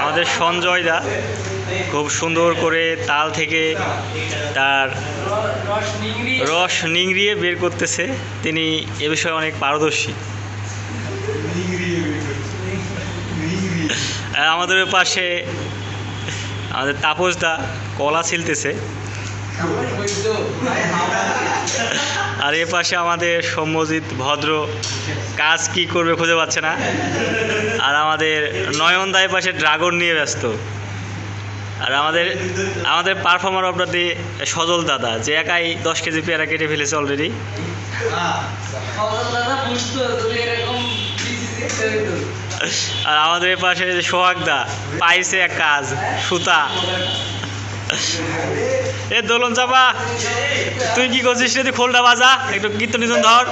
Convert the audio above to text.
আমাদের সঞ্জয় দা খুব সুন্দর করে তাল থেকে তার রস নিংড়িয়ে বের করতেছে। তিনি এ বিষয়ে অনেক পারদর্শী। আমাদের পাশে আমাদের তাপস দা কলা ছিলতেছে। আর এ পাশে আমাদের সৌম্যজিৎ ভদ্র কাজ কি করবে খুঁজে পাচ্ছে না। আর আমাদের নয়ন দায় পাশে ড্রাগন নিয়ে ব্যস্ত। আর আমাদের আমাদের পারফর্মার আপনাদের সজল দাদা, যে একাই দশ কেজি পেয়ারা কেটে ফেলেছে অলরেডি দাদা তুমি এরকম আর আমাদের পাশে যে সোহাগ দা পাইছে এক কাজ, সুতা। এ দোলন চাপা তুই কি করছিস রে? তুই খোলটা বাজা, একটু কীর্তন ধর।